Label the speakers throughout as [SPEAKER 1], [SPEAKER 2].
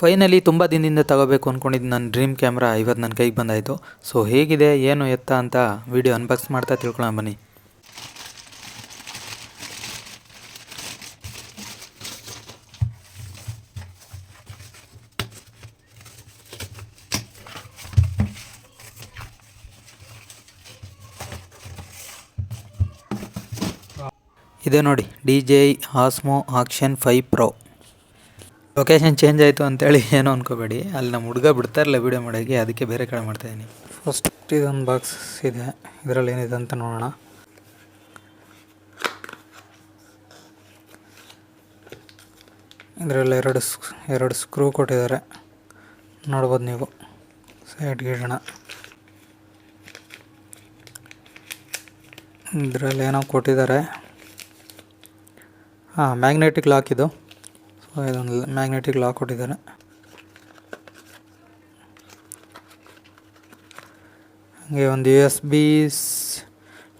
[SPEAKER 1] Finally ತುಂಬ ದಿನದಿಂದ ತಗೋಬೇಕು ಅಂದ್ಕೊಂಡಿದ್ದು ನನ್ನ ಡ್ರೀಮ್ ಕ್ಯಾಮ್ರಾ ಇವತ್ತು ನನ್ನ ಕೈಗೆ ಬಂದಾಯಿತು. ಸೊ ಹೇಗಿದೆ, ಏನು ಎತ್ತ ಅಂತ ವಿಡಿಯೋ ಅನ್ಬಾಕ್ಸ್ ಮಾಡ್ತಾ ತಿಳ್ಕೊಳ್ಳೋಣ ಬನ್ನಿ. ಇದೆ ನೋಡಿ D J Osmo action five pro location change ಆಯಿತು ಅಂತೇಳಿ ಏನೋ ಅನ್ಕೋಬೇಡಿ. ಅಲ್ಲಿ ನಮ್ಮ ಹುಡುಗ ಬಿಡ್ತಾರಲ್ಲ ವೀಡಿಯೋ ಮಾಡೋಕ್ಕೆ ಅದಕ್ಕೆ ಬೇರೆ ಕಡೆ ಮಾಡ್ತಾಯಿದ್ದೀನಿ ಫಸ್ಟ್ ಇದೊಂದು ಬಾಕ್ಸ್ ಇದೆ. ಇದರಲ್ಲಿ ಏನಿದೆ ಅಂತ ನೋಡೋಣ. ಇದರಲ್ಲಿ ಎರಡು ಎರಡು ಸ್ಕ್ರೂ ಕೊಟ್ಟಿದ್ದಾರೆ. ನೋಡ್ಬೋದು ನೀವು. ಸೈಡ್ಗೆ ಇಡೋಣ. ಇದರಲ್ಲಿ ಏನೋ ಕೊಟ್ಟಿದ್ದಾರೆ. ಹಾಂ ಮ್ಯಾಗ್ನೆಟಿಕ್ ಲಾಕ್ ಇದು. ಇದೊಂದು ಮ್ಯಾಗ್ನೆಟಿಕ್ ಲಾಕ್ ಕೊಟ್ಟಿದ್ದಾರೆ. ಹಾಗೆ ಒಂದು U S B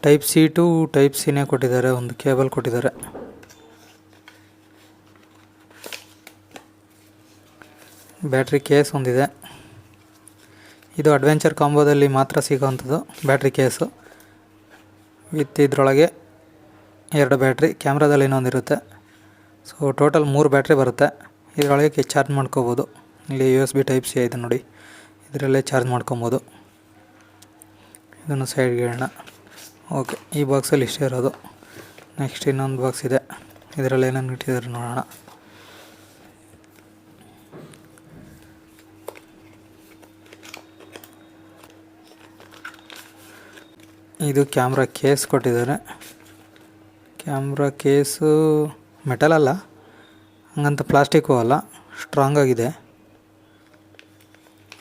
[SPEAKER 1] type C to type ಸಿನೇ ಕೊಟ್ಟಿದ್ದಾರೆ, ಒಂದು ಕೇಬಲ್ ಕೊಟ್ಟಿದ್ದಾರೆ. ಬ್ಯಾಟ್ರಿ ಕೇಸ್ ಒಂದಿದೆ. ಇದು ಅಡ್ವೆಂಚರ್ ಕಾಂಬೋದಲ್ಲಿ ಮಾತ್ರ ಸಿಗೋವಂಥದ್ದು ಬ್ಯಾಟ್ರಿ ಕೇಸು ವಿತ್ ಇದರೊಳಗೆ ಎರಡು ಬ್ಯಾಟ್ರಿ ಕ್ಯಾಮ್ರಾದಲ್ಲಿ ಇನ್ನೊಂದಿರುತ್ತೆ. ಸೊ ಟೋಟಲ್ ಮೂರು ಬ್ಯಾಟ್ರಿ ಬರುತ್ತೆ. ಇದರೊಳಗೆ ಚಾರ್ಜ್ ಮಾಡ್ಕೋಬೋದು. ಇಲ್ಲಿ U S B type C ಇದೆ ನೋಡಿ. ಇದರಲ್ಲೇ ಚಾರ್ಜ್ ಮಾಡ್ಕೊಬೋದು. ಇದನ್ನು ಸೈಡ್ಗೆ ಹೇಳೋಣ. ಓಕೆ ಈ ಬಾಕ್ಸಲ್ಲಿ ಇಷ್ಟೇ ಇರೋದು. ನೆಕ್ಸ್ಟ್ ಇನ್ನೊಂದು ಬಾಕ್ಸ್ ಇದೆ. ಇದರಲ್ಲಿ ಏನೇನು ಇಟ್ಟಿದ್ದಾರೆ ನೋಡೋಣ. ಇದು ಕ್ಯಾಮ್ರಾ ಕೇಸ್ ಕೊಟ್ಟಿದ್ದಾರೆ. ಕ್ಯಾಮ್ರಾ ಕೇಸು ಮೆಟಲ್ ಅಲ್ಲ, ಹಂಗಂತ ಪ್ಲಾಸ್ಟಿಕ್ಕು ಅಲ್ಲ ಸ್ಟ್ರಾಂಗ್ ಆಗಿದೆ.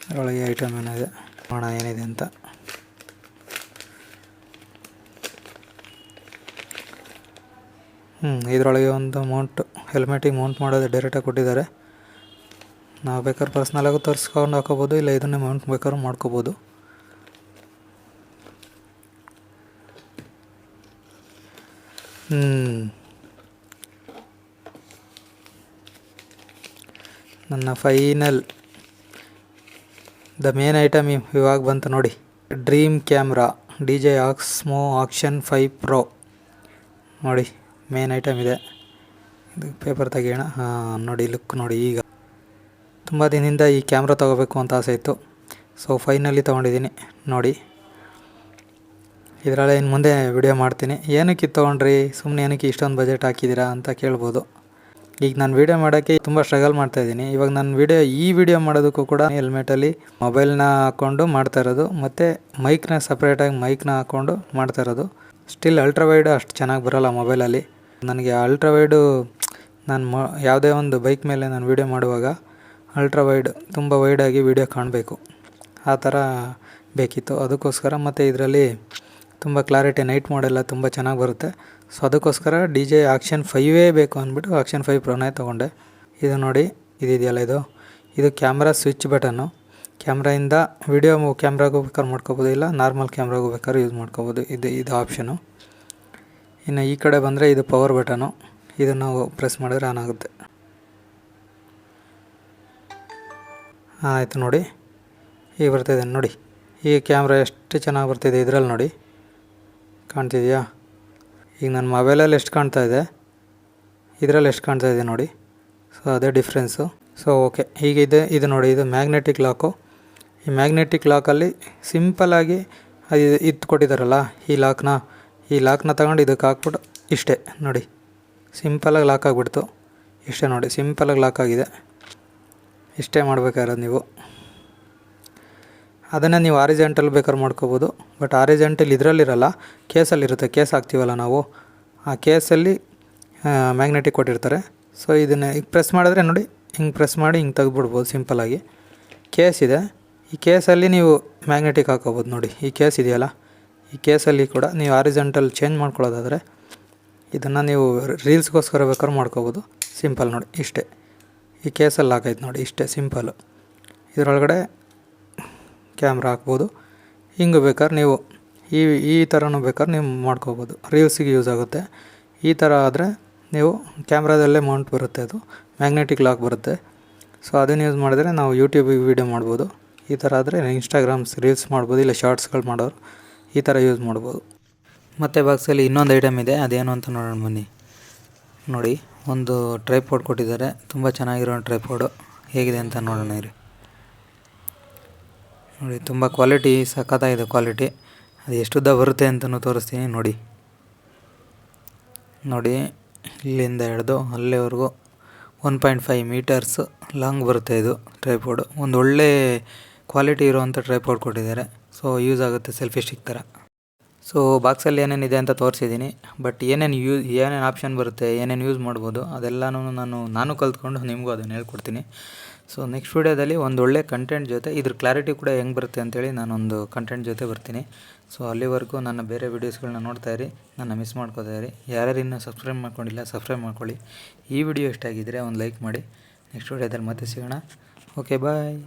[SPEAKER 1] ಅದರೊಳಗೆ ಐಟಮ್ ಏನಿದೆ, ನೋಡೋಣ ಏನಿದೆ ಅಂತ. ಹ್ಞೂ ಇದರೊಳಗೆ ಒಂದು ಮೌಂಟ್ ಹೆಲ್ಮೆಟಿಗೆ ಮೌಂಟ್ ಮಾಡೋದು ಡೈರೆಕ್ಟಾಗಿ ಕೊಟ್ಟಿದ್ದಾರೆ. ನಾವು ಬೇಕಾದ್ರೆ ಪರ್ಸ್ನಲಾಗೂ ತರಿಸ್ಕೊಂಡು ಹಾಕೋಬೋದು, ಇಲ್ಲ ಇದನ್ನೇ ಮೌಂಟ್ ಬೇಕಾದ್ರೂ ಮಾಡ್ಕೋಬೋದು. ಹ್ಞೂ ನನ್ನ ಫೈನಲ್ ದ ಮೇನ್ ಐಟಮ್ ಇವಾಗ ಬಂತು ನೋಡಿ. Dream camera D J Osmo action five pro ನೋಡಿ ಮೇನ್ ಐಟಮ್ ಇದೆ. ಇದು ಪೇಪರ್ ತೆಗಿಯೋಣ. ಹಾಂ, ನೋಡಿ ಲುಕ್ ನೋಡಿ ಈಗ. ತುಂಬ ದಿನದಿಂದ ಈ ಕ್ಯಾಮ್ರಾ ತೊಗೋಬೇಕು ಅಂತ ಆಸೆ ಇತ್ತು. ಸೊ ಫೈನಲಿ ತೊಗೊಂಡಿದ್ದೀನಿ. ನೋಡಿ. ಇದರಲ್ಲೇ ಇನ್ನು ಮುಂದೆ ವಿಡಿಯೋ ಮಾಡ್ತೀನಿ. ಏನಕ್ಕೆ ತೊಗೊಂಡ್ರಿ? ಸುಮ್ಮನೆ ಏನಕ್ಕೆ ಇಷ್ಟೊಂದು ಬಜೆಟ್ ಹಾಕಿದ್ದೀರಾ ಅಂತ ಕೇಳ್ಬೋದು. ಈಗ ನಾನು ವೀಡಿಯೋ ಮಾಡೋಕ್ಕೆ ತುಂಬ ಸ್ಟ್ರಗಲ್ ಮಾಡ್ತಾ ಇದ್ದೀನಿ. ಇವಾಗ ನಾನು ವೀಡಿಯೋ ಈ ವಿಡಿಯೋ ಮಾಡೋದಕ್ಕೂ ಕೂಡ ಹೆಲ್ಮೆಟಲ್ಲಿ ಮೊಬೈಲ್ನ ಹಾಕ್ಕೊಂಡು ಮಾಡ್ತಾ ಇರೋದು, ಮತ್ತು ಮೈಕ್ನ ಸಪ್ರೇಟಾಗಿ ಮೈಕ್ನ ಹಾಕ್ಕೊಂಡು ಮಾಡ್ತಾ ಇರೋದು. ಸ್ಟಿಲ್ ಅಲ್ಟ್ರಾವೈಡು ಅಷ್ಟು ಚೆನ್ನಾಗಿ ಬರೋಲ್ಲ ಮೊಬೈಲಲ್ಲಿ ನನಗೆ ಅಲ್ಟ್ರಾವೈಡು ನಾನು ಮ, ಯಾವುದೇ ಒಂದು ಬೈಕ್ ಮೇಲೆ ನಾನು ವೀಡಿಯೋ ಮಾಡುವಾಗ ಅಲ್ಟ್ರಾವೈಡ್ ತುಂಬ ವೈಡಾಗಿ ವೀಡಿಯೋ ಕಾಣಬೇಕು. ಆ ಥರ ಬೇಕಿತ್ತು. ಅದಕ್ಕೋಸ್ಕರ ಮತ್ತು ಇದರಲ್ಲಿ ತುಂಬ ಕ್ಲಾರಿಟಿ ನೈಟ್ ಮಾಡೆಲ್ಲ ತುಂಬ ಚೆನ್ನಾಗಿ ಬರುತ್ತೆ. ಸೊ ಅದಕ್ಕೋಸ್ಕರ ಡಿ ಜೆ ಆಕ್ಷನ್ ಫೈವೇ ಬೇಕು ಅಂದ್ಬಿಟ್ಟು ಆಕ್ಷನ್ ಫೈವ್ ಪ್ರೋನೇ ತೊಗೊಂಡೆ. ಇದು ನೋಡಿ, ಇದಿದೆಯಲ್ಲ ಇದು? ಇದು ಕ್ಯಾಮ್ರಾ ಸ್ವಿಚ್ ಬಟನ್ನು ಕ್ಯಾಮ್ರಾಯಿಂದ ವಿಡಿಯೋ ಕ್ಯಾಮ್ರಾಗೂ ಬೇಕಾದ್ರೆ ಮಾಡ್ಕೋಬೋದು, ಇಲ್ಲ ನಾರ್ಮಲ್ ಕ್ಯಾಮ್ರಾಗೂ ಬೇಕಾದ್ರೆ ಯೂಸ್ ಮಾಡ್ಕೋಬೋದು. ಇದು ಇದು ಆಪ್ಷನು ಇನ್ನು ಈ ಕಡೆ ಬಂದರೆ ಇದು ಪವರ್ ಬಟನು ಇದನ್ನು ನಾವು ಪ್ರೆಸ್ ಮಾಡಿದ್ರೆ ಆನ್ ಆಗುತ್ತೆ. ಆಯಿತು ನೋಡಿ, ಈಗ ಬರ್ತಾಯಿದೆ ನೋಡಿ. ಈ ಕ್ಯಾಮ್ರಾ ಎಷ್ಟು ಚೆನ್ನಾಗಿ ಬರ್ತಿದೆ ಇದರಲ್ಲಿ ನೋಡಿ. ಕಾಣ್ತಿದೆಯಾ? ಈಗ ನನ್ನ ಮೊಬೈಲಲ್ಲಿ ಎಷ್ಟು ಕಾಣ್ತಾ ಇದೆ? ಇದರಲ್ಲಿ ಎಷ್ಟು ಕಾಣ್ತಾ ಇದೆ ನೋಡಿ. ಸೊ, ಅದೇ ಡಿಫ್ರೆನ್ಸು. So, okay. ಈಗ ಇದೆ, ಇದು ನೋಡಿ, ಇದು ಮ್ಯಾಗ್ನೆಟಿಕ್ ಲಾಕು. ಈ ಮ್ಯಾಗ್ನೆಟಿಕ್ ಲಾಕಲ್ಲಿ ಸಿಂಪಲ್ಲಾಗಿ ಅದು ಇದು ಕೊಟ್ಟಿದ್ದಾರಲ್ಲ, ಈ ಲಾಕ್ನ. ಈ ಲಾಕ್ನ ತಗೊಂಡು ಇದಕ್ಕೆ ಹಾಕ್ಬಿಟ್ಟು ಇಷ್ಟೇ, ನೋಡಿ. ಸಿಂಪಲಾಗಿ ಲಾಕ್ ಆಗಿಬಿಡ್ತು. ಇಷ್ಟೇ ನೋಡಿ ಸಿಂಪಲಾಗಿ ಲಾಕ್ ಆಗಿದೆ. ಇಷ್ಟೇ ಮಾಡಬೇಕಾಗಿರೋದು ನೀವು. ಅದನ್ನು ನೀವು ಆರಿಜೆಂಟಲ್ ಬೇಕಾದ್ರೆ ಮಾಡ್ಕೋಬೋದು. ಬಟ್ ಆರಿಜೆಂಟಲ್ ಇದರಲ್ಲಿರಲ್ಲ, ಕೇಸಲ್ಲಿರುತ್ತೆ, ಕೇಸ್ ಹಾಕ್ತೀವಲ್ಲ ನಾವು. ಆ ಕೇಸಲ್ಲಿ ಮ್ಯಾಗ್ನೆಟಿಕ್ ಕೊಟ್ಟಿರ್ತಾರೆ ಸೊ ಇದನ್ನು ಈಗ ಪ್ರೆಸ್ ಮಾಡಿದ್ರೆ ನೋಡಿ, ಹಿಂಗೆ ಪ್ರೆಸ್ ಮಾಡಿ ಹಿಂಗೆ ತೆಗೆದ್ಬಿಡ್ಬೋದು ಸಿಂಪಲಾಗಿ ಕೇಸ್ ಇದೆ. ಈ ಕೇಸಲ್ಲಿ ನೀವು ಮ್ಯಾಗ್ನೆಟಿಕ್ ಹಾಕೋಬೋದು ನೋಡಿ. ಈ ಕೇಸ್ ಇದೆಯಲ್ಲ? ಈ ಕೇಸಲ್ಲಿ ಕೂಡ ನೀವು ಆರಿಜೆಂಟಲ್ ಚೇಂಜ್ ಮಾಡ್ಕೊಳ್ಳೋದಾದರೆ ಇದನ್ನು ನೀವು ರೀಲ್ಸ್ಗೋಸ್ಕರ ಬೇಕಾದ್ರೆ ಮಾಡ್ಕೋಬೋದು. ಸಿಂಪಲ್ ನೋಡಿ, ಇಷ್ಟೇ. ಈ ಕೇಸಲ್ಲಿ ಹಾಕೈತೆ ನೋಡಿ, ಇಷ್ಟೇ, ಸಿಂಪಲ್. ಇದರೊಳಗಡೆ ಕ್ಯಾಮ್ರಾ ಹಾಕ್ಬೋದು. ಹಿಂಗೆ ಬೇಕಾದ್ರೆ ನೀವು ಈ ಈ ಥರನೂ ಬೇಕಾದ್ರೆ ನೀವು ಮಾಡ್ಕೋಬೋದು. ರೀಲ್ಸಿಗೆ ಯೂಸ್ ಆಗುತ್ತೆ. ಈ ಥರ ಆದರೆ ನೀವು ಕ್ಯಾಮ್ರಾದಲ್ಲೇ ಮೌಂಟ್ ಬರುತ್ತೆ ಅದು. ಮ್ಯಾಗ್ನೆಟಿಕ್ ಲಾಕ್ ಬರುತ್ತೆ. ಸೊ ಅದನ್ನು ಯೂಸ್ ಮಾಡಿದರೆ ನಾವು ಯೂಟ್ಯೂಬಿಗೆ ವೀಡಿಯೋ ಮಾಡ್ಬೋದು. ಈ ಥರ ಆದರೆ ಇನ್ಸ್ಟಾಗ್ರಾಮ್ಸ್ ರೀಲ್ಸ್ ಮಾಡ್ಬೋದು, ಇಲ್ಲ ಶಾರ್ಟ್ಸ್ಗಳು ಮಾಡೋರು ಈ ಥರ ಯೂಸ್ ಮಾಡ್ಬೋದು. ಮತ್ತು ಬಾಕ್ಸಲ್ಲಿ ಇನ್ನೊಂದು ಐಟಮ್ ಇದೆ, ಅದೇನು ಅಂತ ನೋಡೋಣ ಬನ್ನಿ. ನೋಡಿ, ಒಂದು ಟ್ರೈಪೋಡ್ ಕೊಟ್ಟಿದ್ದಾರೆ. ತುಂಬ ಚೆನ್ನಾಗಿರೋ ಟ್ರೈಪೋಡು. ಹೇಗಿದೆ ಅಂತ ನೋಡೋಣ ಇರಿ. ನೋಡಿ, ತುಂಬ ಕ್ವಾಲಿಟಿ ಸಖತ್ತಾಗಿದೆ ಕ್ವಾಲಿಟಿ ಅದು ಎಷ್ಟುದ್ದ ಬರುತ್ತೆ ಅಂತಲೂ ತೋರಿಸ್ತೀನಿ, ನೋಡಿ. ನೋಡಿ, ಇಲ್ಲಿಂದ ಹಿಡ್ದು ಅಲ್ಲಿವರೆಗೂ one point five meters long ಬರುತ್ತೆ ಇದು ಟ್ರೈಪೋಡು ಒಂದು ಒಳ್ಳೆ ಕ್ವಾಲಿಟಿ ಇರುವಂಥ ಟ್ರೈಪೋಡ್ ಕೊಟ್ಟಿದ್ದಾರೆ. ಸೊ ಯೂಸ್ ಆಗುತ್ತೆ ಸೆಲ್ಫಿ ಸ್ಟಿಕ್ ಥರ ಸೊ ಬಾಕ್ಸಲ್ಲಿ ಏನೇನಿದೆ ಅಂತ ತೋರಿಸಿದ್ದೀನಿ. ಬಟ್ ಏನೇನು ಯೂಸ್ ಏನೇನು ಆಪ್ಷನ್ ಬರುತ್ತೆ, ಏನೇನು ಯೂಸ್ ಮಾಡ್ಬೋದು, ಅದೆಲ್ಲನೂ ನಾನು ನಾನು ಕಲ್ತ್ಕೊಂಡು ನಿಮಗೂ ಅದನ್ನು ಹೇಳ್ಕೊಡ್ತೀನಿ. ಸೊ ನೆಕ್ಸ್ಟ್ ವೀಡಿಯೋದಲ್ಲಿ ಒಂದು ಒಳ್ಳೆ ಕಂಟೆಂಟ್ ಜೊತೆ, ಇದ್ರ ಕ್ಲಾರಿಟಿ ಕೂಡ ಹೆಂಗೆ ಬರುತ್ತೆ ಅಂತೇಳಿ ನಾನೊಂದು ಕಂಟೆಂಟ್ ಜೊತೆ ಬರ್ತೀನಿ. ಸೊ ಅಲ್ಲಿವರೆಗೂ ನನ್ನ ಬೇರೆ ವೀಡಿಯೋಸ್ಗಳನ್ನ ನೋಡ್ತಾ ಇರಿ, ನನ್ನ ಮಿಸ್ ಮಾಡ್ಕೋತಾ ಇರಿ. ಯಾರ್ಯಾರು ಇನ್ನೂ ಸಬ್ಸ್ಕ್ರೈಬ್ ಮಾಡ್ಕೊಂಡಿಲ್ಲ ಸಬ್ಸ್ಕ್ರೈಬ್ ಮಾಡ್ಕೊಳ್ಳಿ. ಈ ವಿಡಿಯೋ ಇಷ್ಟ ಆಗಿದ್ದರೆ ಒಂದು ಲೈಕ್ ಮಾಡಿ. ನೆಕ್ಸ್ಟ್ ವೀಡಿಯೋದಲ್ಲಿ ಮತ್ತೆ ಸಿಗೋಣ. Okay bye